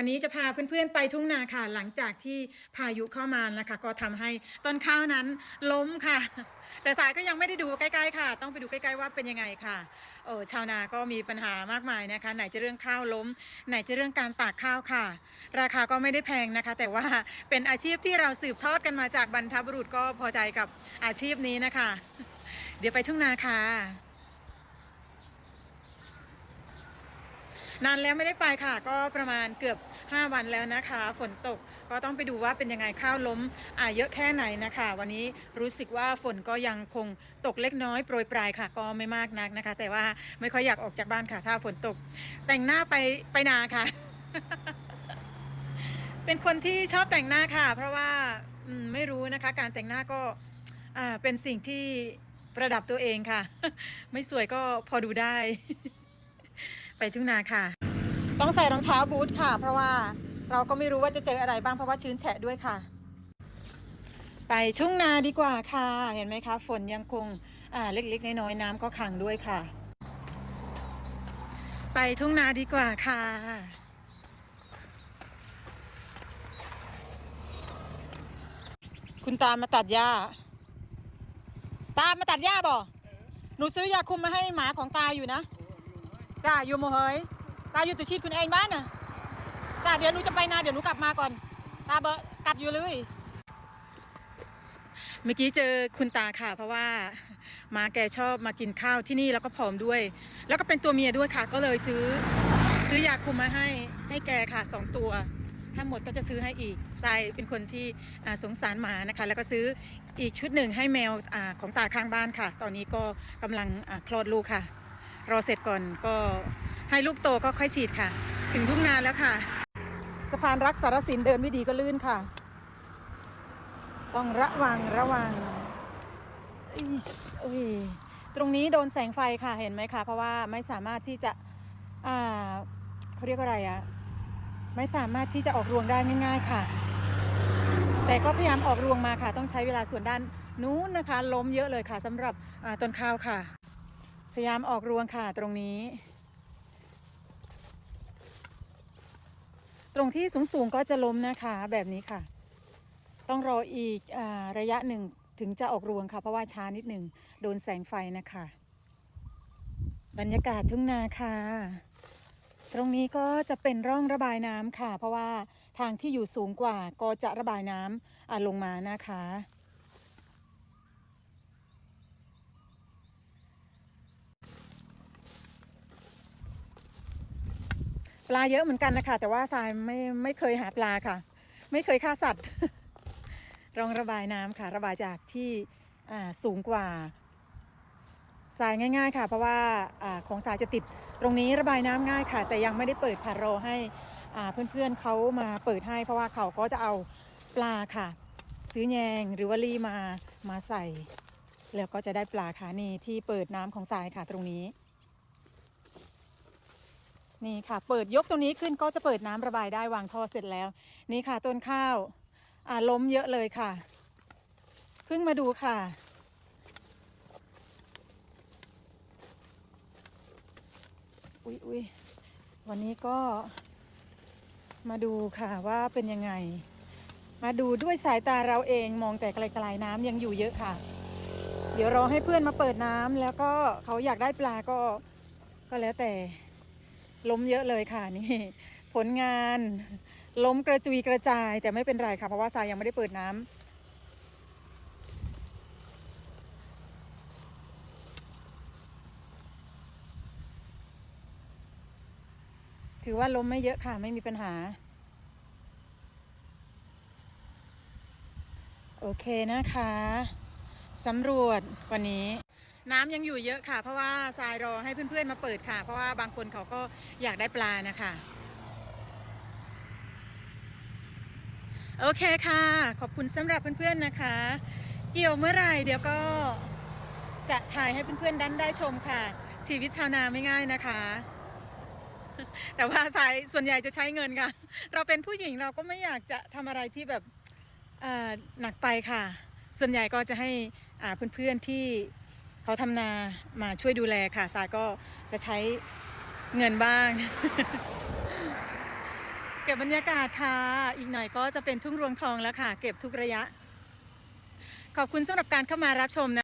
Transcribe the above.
วันนี้จะพาเพื่อนๆไปทุ่งนาค่ะ หลังจากที่พายุเข้ามานะคะ ก็ทำให้ต้นข้าวนั้นล้มค่ะ แต่สายก็ยังไม่ได้ดูใกล้ๆค่ะ ต้องไปดูใกล้ๆว่าเป็นยังไงค่ะโอ้ชาวนาก็มีปัญหามากมายนะคะ ไหนจะเรื่องข้าวล้ม ไหนจะเรื่องการตากข้าวค่ะ ราคาก็ไม่ได้แพงนะคะ แต่ว่าเป็นอาชีพที่เราสืบทอดกันมาจากบรรพบุรุษก็พอใจกับอาชีพนี้นะคะ เดี๋ยวไปทุ่งนาค่ะ นานแล้วไม่ได้ไปค่ะ ก็ประมาณเกือบ 5 วันแล้วนะคะ ฝนตกก็ต้องไปดูว่าเป็นยังไงข้าวล้มอ่าเยอะแค่ไหนนะคะ วันนี้รู้สึกว่าฝนก็ยังคงตกเล็กน้อยโปรยปลายค่ะ ก็ไม่มากนักนะคะ แต่ว่าไม่ค่อยอยากออกจากบ้านค่ะ ถ้าฝนตก แต่งหน้าไปไปนาค่ะ เป็นคนที่ชอบแต่งหน้าค่ะ เพราะว่าไม่รู้นะคะ การแต่งหน้าก็อ่าเป็นสิ่งที่ประดับตัวเองค่ะ ไม่สวยก็พอดูได้ ไปทุ่งนาค่ะ ต้องใส่รองเท้าบูทค่ะ เพราะว่าเราก็ไม่รู้ว่าจะเจออะไรบ้างเพราะว่าชื้นแฉะด้วยค่ะ ไปทุ่งนาดีกว่าค่ะ เห็นไหมคะ ฝนยังคงอ่าเล็กๆน้อยๆน้ำก็ขังด้วยค่ะ ไปทุ่งนาดีกว่าค่ะคุณตามาตัดหญ้า ตามมาตัดหญ้าบ่ หนูซื้อยาคุมมาให้หมาของตาอยู่นะ จ้าอยู่โมเฮยตาอยู่ตุชีคุณเองบ้านน่ะจ้าเดี๋ยวหนูจะไปนาเดี๋ยวหนูกลับมาก่อน ตาเบอร์กัดอยู่เลย เมื่อกี้เจอคุณตาค่ะ เพราะว่ามาแกชอบมากินข้าวที่นี่แล้วก็ผอมด้วย แล้วก็เป็นตัวเมียด้วยค่ะ ก็เลยซื้อ ซื้อยาคุมมาให้ให้แกค่ะสองตัวถ้าหมดก็จะซื้อให้อีกทรายเป็นคนที่สงสารหมานะคะ แล้วก็ซื้ออีกชุดหนึ่งให้แมวอของตาข้างบ้านค่ะ ตอนนี้ก็กำลังคลอดลูกค่ะ รอเสร็จก่อนก็ให้ลูกโตก็ค่อยฉีดค่ะ ถึงทุ่งนาแล้วค่ะ สะพานรักสารสินเดินไม่ดีก็ลื่นค่ะ ต้องระวังระวังอิ๊ยตรงนี้โดนแสงไฟค่ะเห็นไหมคะเพราะว่าไม่สามารถที่จะอ่าเขาเรียกว่าอะไรอะไม่สามารถที่จะออกรวงได้ง่ายๆค่ะ แต่ก็พยายามออกรวงมาค่ะ ต้องใช้เวลาส่วนด้านนู้นนะคะ ล้มเยอะเลยค่ะสำหรับต้นข้าวค่ะ พยายามออกรวงค่ะตรงนี้ ตรงที่สูงๆก็จะล้มนะคะแบบนี้ค่ะ ต้องรออีกอระยะหนึ่งถึงจะออกรวงค่ะ เพราะว่าช้านิดหนึ่งโดนแสงไฟนะคะ บรรยากาศทุ่งนาค่ะ ตรงนี้ก็จะเป็นร่องระบายน้ำค่ะ เพราะว่าทางที่อยู่สูงกว่าก็จะระบายน้ำอ่าลงมานะคะ ปลาเยอะเหมือนกันนะคะ แต่ว่าทรายไม่ไม่เคยหาปลาค่ะ ไม่เคยฆ่าสัตว์รองระบายน้ำค่ะ ระบายจากที่อ่าสูงกว่าทรายง่าย ๆ ค่ะ เพราะว่าอาของทรายจะติดตรงนี้ระบายน้ำง่ายค่ะ แต่ยังไม่ได้เปิดค่ะรอให้อ่าเพื่อนๆเขามาเปิดให้ เพราะว่าเขาก็จะเอาปลาค่ะ ซื้อแยงหรือว่าลีมามาใส่ แล้วก็จะได้ปลาค่ะนี่ที่เปิดน้ำของทรายค่ะตรงนี้ นี่ค่ะ เปิดยกตรงนี้ขึ้นก็จะเปิดน้ำระบายได้วางท่อเสร็จแล้ว นี่ค่ะต้นข้าวอ่าล้มเยอะเลยค่ะเพิ่งมาดูค่ะอุ๊ยอุ๊ยวันนี้ก็มาดูค่ะว่าเป็นยังไง มาดูด้วยสายตาเราเองมองแต่ไกลๆน้ำยังอยู่เยอะค่ะ เดี๋ยวรอให้เพื่อนมาเปิดน้ำแล้วก็เขาอยากได้ปลาก็ก็แล้วแต่ ล้มเยอะเลยค่ะนี่ผลงาน ล้มกระจุยกระจาย แต่ไม่เป็นไรค่ะเพราะว่าทรายยังไม่ได้เปิดน้ำถือว่าล้มไม่เยอะค่ะไม่มีปัญหา โอเคนะคะสำรวจวันนี้ น้ำยังอยู่เยอะค่ะ เพราะว่าทรายรอให้เพื่อนๆมาเปิดค่ะ เพราะว่าบางคนเขาก็อยากได้ปลานะคะโอเคค่ะ ขอบคุณสำหรับเพื่อนๆนะคะ เกี่ยวเมื่อไหร่เดี๋ยวก็จะถ่ายให้เพื่อนๆดันได้ชมค่ะ ชีวิตชาวนาไม่ง่ายนะคะ แต่ว่าสายส่วนใหญ่จะใช้เงินค่ะ เราเป็นผู้หญิงเราก็ไม่อยากจะทำอะไรที่แบบหนักไปค่ะ ส่วนใหญ่ก็จะให้อ่าเพื่อนๆที่ เขาทำนามาช่วยดูแลค่ะซาก็จะใช้เงินบ้าง เก็บบรรยากาศค่ะ อีกหน่อยก็จะเป็นทุ่งรวงทองแล้วค่ะ เก็บทุกระยะ ขอบคุณสำหรับการเข้ามารับชมนะ